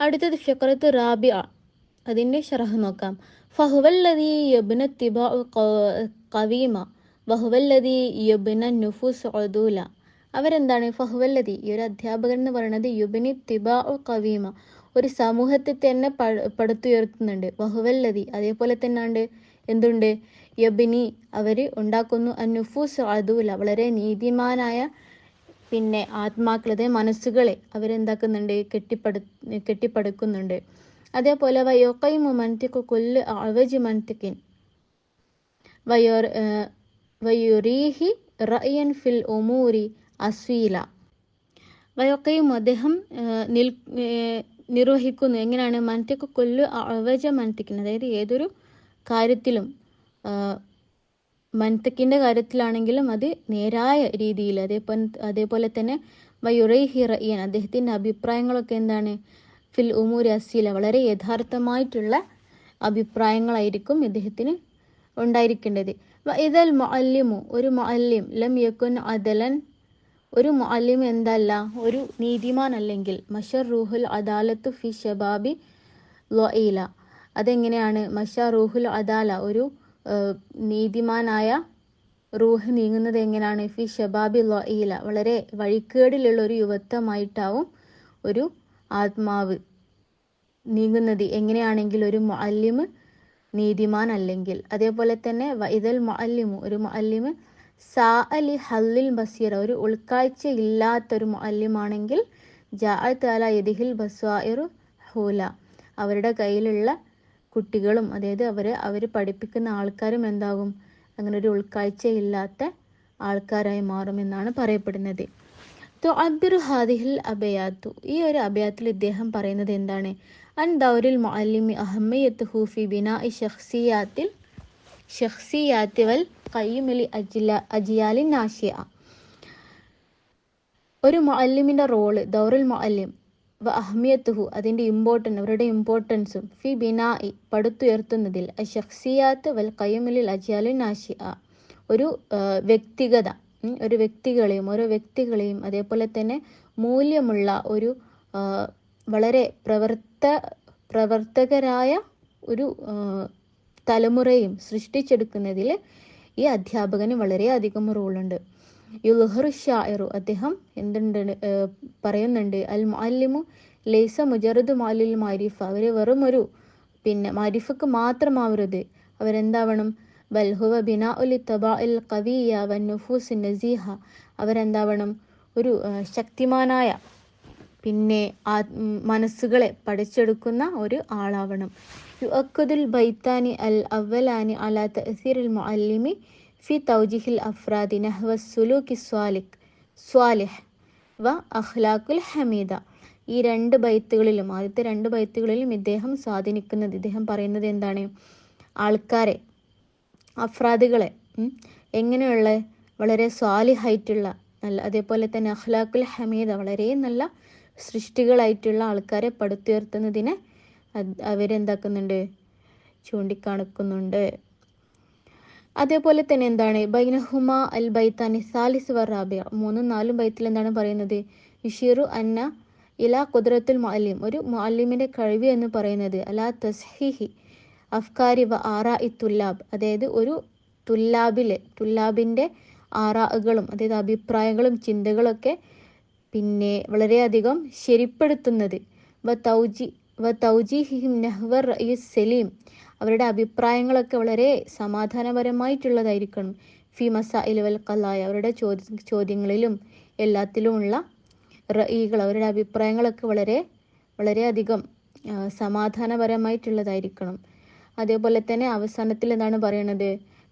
അടുത്തത് ഫിഖറത്ത് റാബിയ അതിന്റെ ഷറഹ് നോക്കാം. ഫഹുവല്ലതി യബ്ന തിബാ കവീമ ബഹുവല്ലതി യബ്ന നുഫുസ് ഒദൂല അവരെന്താണ്? ഫഹുവല്ലതി ഈ ഒരു അധ്യാപകൻ എന്ന് പറയുന്നത് യുബിനി തിബാ കവീമ ഒരു സമൂഹത്തെ തന്നെ പടുത്തുയർത്തുന്നുണ്ട്. ബഹുവല്ലതി അതേപോലെ തന്നെ ഉണ്ട് എന്തുണ്ട്? യബിനി അവർ ഉണ്ടാക്കുന്നു. അന്നുഫൂസ് അതുല വളരെ നീതിമാനായ പിന്നെ ആത്മാക്കളെ മനസ്സുകളെ അവരെന്താക്കുന്നുണ്ട്? കെട്ടിപ്പടു കെട്ടിപ്പടുക്കുന്നുണ്ട്. അതേപോലെ വയോക്കൈമു മൻതിക്കു കൊല്ല് അവജ് മൻതിക്കിൻ. വയോർ വയുറീഹി റയൻ ഫിൽ ഒമൂരി അസ്വീല. വയൊക്കെയും അദ്ദേഹം നിൽ നിർവഹിക്കുന്നു. എങ്ങനെയാണ്? മൻതിക്ക് കൊല്ലു അവജ മൻതിക്കിന് അതായത് ഏതൊരു കാര്യത്തിലും മൻതക്കിന്റെ കാര്യത്തിലാണെങ്കിലും അത് നേരായ രീതിയിൽ അതേപോലെ അതേപോലെ തന്നെ വയുറൈ റയ്യൻ അദ്ദേഹത്തിന്റെ അഭിപ്രായങ്ങളൊക്കെ എന്താണ്? ഫിൽ ഉമൂർ അസീല വളരെ യഥാർത്ഥമായിട്ടുള്ള അഭിപ്രായങ്ങളായിരിക്കും ഇദ്ദേഹത്തിന് ഉണ്ടായിരിക്കേണ്ടത്. ഇതൽ മുഅല്ലിമു ഒരു മുഅല്ലിം ലം യക്കുൻ അദലൻ ഒരു മുഅല്ലിം എന്തല്ല ഒരു നീതിമാൻ അല്ലെങ്കിൽ മഷർ റൂഹുൽ അദാലത്ത് ഫി ഷബാബി ലൊയില അതെങ്ങനെയാണ്? മഷ റൂഹുൽ അദാല ഒരു നീതിമാനായ റൂഹ് നീങ്ങുന്നത് എങ്ങനെയാണ്? ഫി ഷബാബി ലൊയില വളരെ വഴിക്കേടിലുള്ള ഒരു യുവത്വമായിട്ടാവും ഒരു ആത്മാവ് നീങ്ങുന്നത്. എങ്ങനെയാണെങ്കിൽ ഒരു മുഅല്ലിമ് നീതിമാൻ അല്ലെങ്കിൽ അതേപോലെ തന്നെ ഇതൽ മുഅല്ലിമു ഒരു മുഅല്ലിമ് സാ അലി ഹല്ലിൽ ബസീറ. ഒരു ഉൾക്കാഴ്ച ഇല്ലാത്തൊരു മുഅല്ലിമാണെങ്കിൽ ജാ താല യദിഹിൽ ബസ്വായിറു ഹൂല. അവരുടെ കയ്യിലുള്ള കുട്ടികളും അതായത് അവർ അവർ പഠിപ്പിക്കുന്ന ആൾക്കാരും എന്താകും? അങ്ങനെ ഒരു ഉൾക്കാഴ്ച ഇല്ലാത്ത ആൾക്കാരായി മാറുമെന്നാണ് പറയപ്പെടുന്നത്. തോ അബിറു ഹാദിഹിൽ അബയാത്തു. ഈ ഒരു അബയാത്തിൽ ഇദ്ദേഹം പറയുന്നത് എന്താണ്? അൻ ദൗരിൽ മുഅല്ലിമി അഹമ്മയത്ത് ഹൂഫി ബിനാ ഇ ഷഹ്സിയാത്തിൽ ഷഖ്സിയാത്തി വൽ കയ്യുമലി അജില അജിയാലി നാഷിയ ഒരു മുഅല്ലിമിന്റെ റോൾ ദൗറുൽ മുഅല്ലിം വ അഹ്മിയത്തുഹു അതിന്റെ ഇമ്പോർട്ടന്റ് അവരുടെ ഇമ്പോർട്ടൻസും ഫി ബിനായി പടുത്തുയർത്തുന്നതിൽ ഷഖ്സിയാത്ത് വൽ കയ്യുമലിൽ അജിയാലി നാഷിയ ഒരു വ്യക്തിഗത ഒരു വ്യക്തികളെയും ഓരോ വ്യക്തികളെയും അതേപോലെ തന്നെ മൂല്യമുള്ള ഒരു വളരെ പ്രവർത്ത പ്രവർത്തകരായ ഒരു തലമുറയും സൃഷ്ടിച്ചെടുക്കുന്നതിൽ ഈ അധ്യാപകന് വളരെയധികം റോളുണ്ട് ഷായറു അദ്ദേഹം എന്തുണ്ട് പറയുന്നുണ്ട് അൽ മാലിമു ലൈസ മുജറദ് മാലിൽ മാരിഫ. അവർ വെറും ഒരു പിന്നെ മാരിഫക്ക് മാത്രമാവരുത്. അവരെന്താവണം? ബൽഹുവ ബിനാ ഉലി തബാ ഉൽ കവിയ വൻ നുഫൂസ് നസീഹ. അവരെന്താവണം? ഒരു ശക്തിമാനായ പിന്നെ ആ മനസ്സുകളെ പഠിച്ചെടുക്കുന്ന ഒരു ആളാവണം. യു അക്കുദുൽ ബൈത്താനി അൽ അവലാനി അലാ തസീർ മുഅല്ലിമി ഫി തൗജിഹിൽ അഫ്രാദി നഹ്വ സുലൂക്കി സ്വാലിഖ് സ്വാലിഹ് വ അഖ്ലാഖുൽ ഹമീദ. ഈ രണ്ട് ബൈത്തുകളിലും ആദ്യത്തെ രണ്ട് ബൈത്തുകളിലും ഇദ്ദേഹം സ്വാധീനിക്കുന്നത് ഇദ്ദേഹം പറയുന്നത് എന്താണ്? ആൾക്കാരെ അഫ്രാദുകളെ എങ്ങനെയുള്ള വളരെ സ്വാലിഹായിട്ടുള്ള നല്ല അതേപോലെ തന്നെ അഖ്ലാഖുൽ ഹമീദ വളരെ നല്ല സൃഷ്ടികളായിട്ടുള്ള ആൾക്കാരെ പടുത്തുയർത്തുന്നതിനെ അവരെന്താക്കുന്നുണ്ട്? ചൂണ്ടിക്കാണിക്കുന്നുണ്ട്. അതേപോലെ തന്നെ എന്താണ്? ബൈനഹുമ അൽ ബൈത്താനി സാലിസ് വറാബിയ മൂന്നും നാലും ബൈത്തിൽ എന്താണ് പറയുന്നത്? ഇഷീറു അന്ന ഇലാ കുദ്രത്തുൽ മുഅല്ലിം. ഒരു മുഅല്ലിമിന്റെ കഴിവ് എന്ന് പറയുന്നത് അലാ തസ്ഹിഹി അഫ്കാരി വ ആറാ ഇ തുല്ലാബ്. അതായത് ഒരു തുല്ലാബിലെ തുല്ലാബിന്റെ ആറാകളും അതായത് അഭിപ്രായങ്ങളും ചിന്തകളൊക്കെ പിന്നെ വളരെയധികം ശരിപ്പെടുത്തുന്നത്. വ തൗജി വ സലീം. അവരുടെ അഭിപ്രായങ്ങളൊക്കെ വളരെ സമാധാനപരമായിട്ടുള്ളതായിരിക്കണം. ഫി മസാഇൽ വൽ കലായ അവരുടെ ചോദ്യ ചോദ്യങ്ങളിലും എല്ലാത്തിലുമുള്ള റഈകൾ അവരുടെ അഭിപ്രായങ്ങളൊക്കെ വളരെ വളരെയധികം സമാധാനപരമായിട്ടുള്ളതായിരിക്കണം. അതേപോലെ തന്നെ അവസാനത്തിൽ എന്താണ് പറയുന്നത്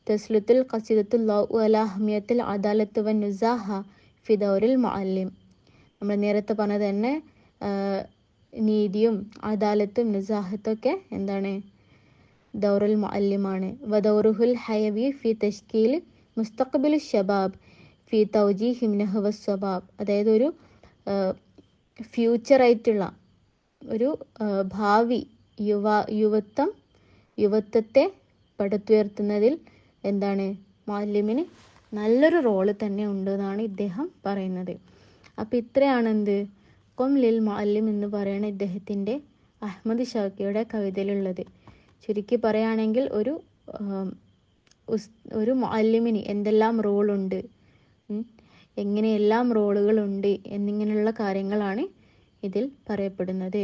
തസ്ലുത്തുൽ ഖസീദത്തുൽ ലൗ അദാലത്ത് വൻ നുസാഹ ഫിദൗരിൽ മുഅല്ലിം. നമ്മൾ നേരത്തെ പറഞ്ഞത് തന്നെ നീതിയും അദാലത്തും നിസാഹത്തൊക്കെ എന്താണ്? ദൗറുൽ മുഅല്ലിമാണ്. വദൗറുഹുൽ ഹയവി ഫി തഷ്കീൽ മുസ്തഖബിൽ ഷബാബ് ഫി തൗജി ഹിംനഹവ സ്വബാബ് അതായത് ഒരു ഫ്യൂച്ചറായിട്ടുള്ള ഒരു ഭാവി യുവ യുവത്വം യുവത്വത്തെ പടുത്തുയർത്തുന്നതിൽ എന്താണ്? മാലിമിന് നല്ലൊരു റോൾ തന്നെ ഉണ്ട് എന്നാണ് ഇദ്ദേഹം പറയുന്നത്. അപ്പോൾ ഇത്രയാണ് എന്ത് കൊം ലിൽ മാലിം എന്ന് പറയുന്ന ഇദ്ദേഹത്തിന്റെ അഹമ്മദ് ഷാക്കിയുടെ കവിതയിലുള്ളത്. ചുരുക്കി പറയുകയാണെങ്കിൽ ഒരു ഒരു മാലിമിന് എന്തെല്ലാം റോളുണ്ട് എങ്ങനെയെല്ലാം റോളുകളുണ്ട് എന്നിങ്ങനെയുള്ള കാര്യങ്ങളാണ് ഇതിൽ പറയപ്പെടുന്നത്.